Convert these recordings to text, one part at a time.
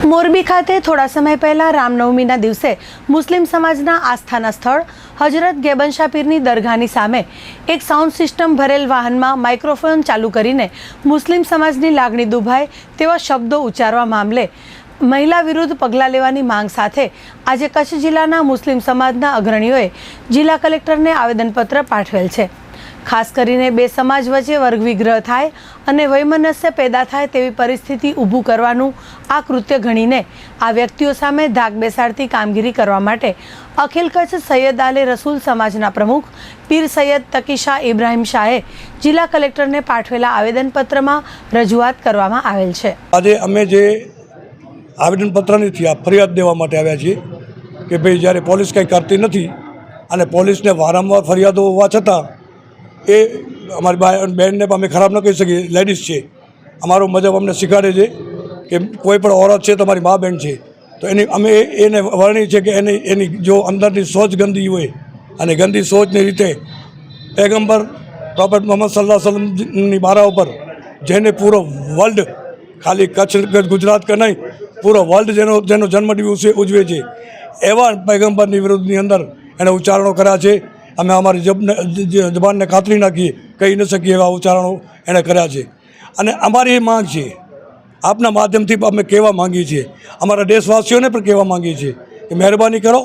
મોરબી ખાતે થોડા સમય પહેલા રામનવમીના દિવસે મુસ્લિમ સમાજના આસ્થાના સ્થળ હજરત ગેબનશા પીરની દરગાહની સામે એક સાઉન્ડ સિસ્ટમ ભરેલ વાહનમાં માઇક્રોફોન ચાલુ કરીને મુસ્લિમ સમાજની લાગણી દુભાય તેવા શબ્દો ઉચ્ચારવા મામલે મહિલા વિરુદ્ધ પગલાં લેવાની માંગ સાથે આજે કચ્છ જિલ્લાના મુસ્લિમ સમાજના અગ્રણીઓએ જિલ્લા કલેક્ટરને આવેદનપત્ર પાઠવેલ છે. ખાસ કરીને બે સમાજ વચ્ચે વર્ગ વિગ્રહ થાય અને વૈમનસ્ય પેદા થાય તેવી પરિસ્થિતિ ઊભું કરવાનું આ કૃત્ય ગણીને આ વ્યક્તિઓ સામે ધાક બેસાડતી કામગીરી કરવા માટે અખિલ કચ્છ સૈયદ આલે રસૂલ સમાજના પ્રમુખ પીર સૈયદ તકીશા ઇબ્રાહિમ શાહે જિલ્લા કલેક્ટરને પાઠવેલા આવેદનપત્રમાં રજૂઆત કરવામાં આવેલ છે. આજે અમે જે આવેદનપત્રની નથી આ ફરિયાદ દેવા માટે આવ્યા છીએ કે ભાઈ જ્યારે પોલીસ કંઈ કરતી નથી અને પોલીસને વારંવાર ફરિયાદો હોવા છતાં એ અમારી બહેનને અમે ખરાબ ન કહી શકીએ લેડીઝ છે. અમારો મજબ અમને શીખવાડે છે કે કોઈ પણ ઓરત છે, તમારી મા બહેન છે. તો એની અમે એને વર્ણી છે કે એની એની જો અંદરની સોચ ગંદી હોય અને ગંદી સોચની રીતે પેગમ્બર પ્રોફેટ મોહમ્મદ સલ્લાહ સલમની બારા ઉપર જેને પૂરો વર્લ્ડ ખાલી કચ્છ ગુજરાત કે નહીં, પૂરો વર્લ્ડ જેનો જેનો જન્મદિવસ ઉજવે છે, એવા પૈગંબરની વિરુદ્ધની અંદર એણે ઉચ્ચારણો કર્યા છે. અમે અમારી જબને જબાનને કાતરી નાખીએ કહી ન શકીએ એવા ઉચ્ચારણો એણે કર્યા છે. અને અમારી એ માંગ છે. આપના માધ્યમથી અમે કહેવા માંગીએ છીએ. અમારા દેશવાસીઓને પણ કહેવા માંગીએ છીએ કે મહેરબાની કરો.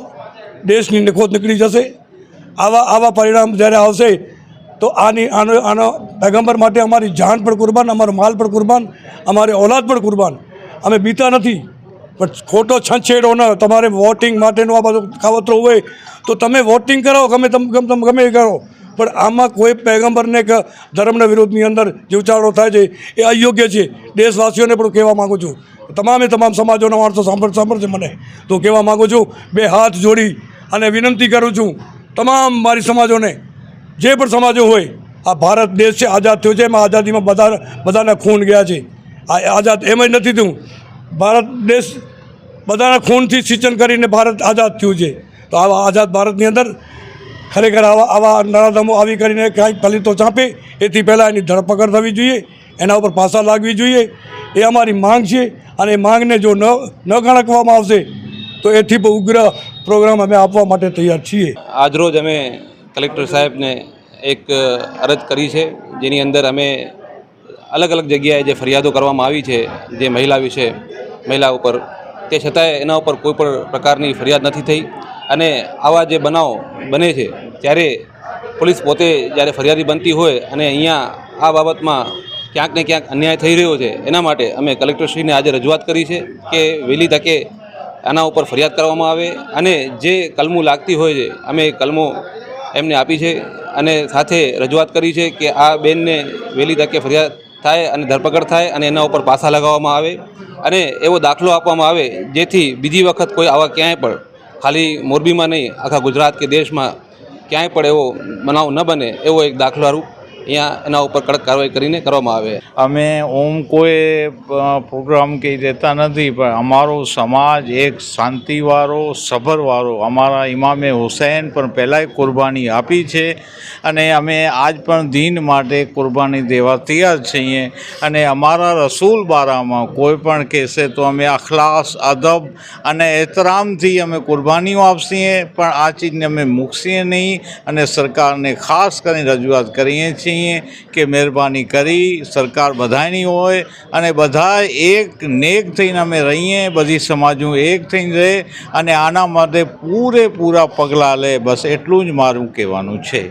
દેશની નખોત નીકળી જશે. આવા આવા પરિણામ જ્યારે આવશે, તો આની આનો આનો પેગમ્બર માટે અમારી જાન પણ કુરબાન, અમારો માલ પણ કુરબાન, અમારી ઓલાદ પણ કુરબાન. અમે બીતા નથી. પણ ખોટો છંછેડો ન તમારે વોટિંગ માટેનું આ બધું કાવતરો હોય તો તમે વોટિંગ કરો, ગમે તમ ગમ કરો. પણ આમાં કોઈ પેગમ્બરને કે ધર્મના વિરોધની અંદર જે ઉચ્ચારણો થાય છે, એ અયોગ્ય છે. દેશવાસીઓને પણ કહેવા માગું છું. તમામે તમામ સમાજોના માણસો સાંભળ સાંભળશે મને. તો કહેવા માગું છું, બે હાથ જોડી અને વિનંતી કરું છું, તમામ મારી સમાજોને, જે પણ સમાજો હોય, આ ભારત દેશ છે, આઝાદ થયો છે, એમાં આઝાદીમાં બધા બધાના ખૂન ગયા છે. આ આઝાદ એમ જ નથી થયું. ભારત દેશ બધાના ખૂનથી સિંચન કરીને ભારત આઝાદ થયું છે. તો આવા આઝાદ ભારતની અંદર ખરેખર આવા આવા નરાધમો આવી કરીને કાંઈક ફલિતો ચાંપે. એથી પહેલાં એની ધરપકડ થવી જોઈએ. એના ઉપર પાસા લાગવી જોઈએ. એ અમારી માંગ છે. અને એ માંગને જો ન ન ગણકવામાં આવશે, તો એથી પણ ઉગ્ર પ્રોગ્રામ અમે આપવા માટે તૈયાર છીએ. આજરોજ અમે કલેક્ટર સાહેબને એક અરજ કરી છે, જેની અંદર અમે અલગ અલગ જગ્યાએ જે ફરિયાદો કરવામાં આવી છે, જે મહિલા વિશે, મહિલા ઉપર તે છતાંય એના ઉપર કોઈ પણ પ્રકારની ફરિયાદ નથી થઈ. અને આવા જે બનાવ બને છે, ત્યારે પોલીસ પોતે જ્યારે ફરિયાદી બનતી હોય અને અહીંયા આ બાબતમાં ક્યાંક ને ક્યાંક અન્યાય થઈ રહ્યો છે, એના માટે અમે કલેક્ટરશ્રીને આજે રજૂઆત કરી છે કે વહેલી તકે આના ઉપર ફરિયાદ કરવામાં આવે અને જે કલમો લાગતી હોય છે, અમે કલમો એમને આપી છે અને સાથે રજૂઆત કરી છે કે આ બેનને વહેલી તકે ફરિયાદ થાય અને ધરપકડ થાય અને એના ઉપર પાસા લગાવવામાં આવે અને એવો દાખલો આપવામાં આવે જેથી બીજી વખત કોઈ આવા ક્યાંય પણ, ખાલી મોરબીમાં નહીં, આખા ગુજરાત કે દેશમાં ક્યાંય પણ એવો બનાવ ન બને એવો એક દાખલારૂપ અહીંયા એના ઉપર કડક કાર્યવાહી કરીને કરવામાં આવે. અમે ઓમ કોઈ પ્રોગ્રામ કંઈ દેતા નથી, પણ અમારો સમાજ એક શાંતિવાળો, સભરવાળો. અમારા ઇમામે હુસૈન પણ પહેલાંય કુરબાની આપી છે અને અમે આજ પણ દિન માટે કુરબાની દેવા તૈયાર છીએ. અને અમારા રસૂલ બારામાં કોઈ પણ કહેશે તો અમે અખલાસ, અદબ અને એહતરામથી અમે કુરબાનીઓ આપશીએ પણ આ ચીજને અમે મૂકશીએ નહીં અને સરકારને ખાસ કરીને રજૂઆત કરીએ છીએ. કે મહેરબાની કરી, સરકાર બધાની હોય અને બધા એક નેક થઈને અમે રહીએ, બધી સમાજનું એક થઈને રહે અને આના માટે પૂરેપૂરા પગલાં લે, બસ એટલું જ મારું કહેવાનું છે.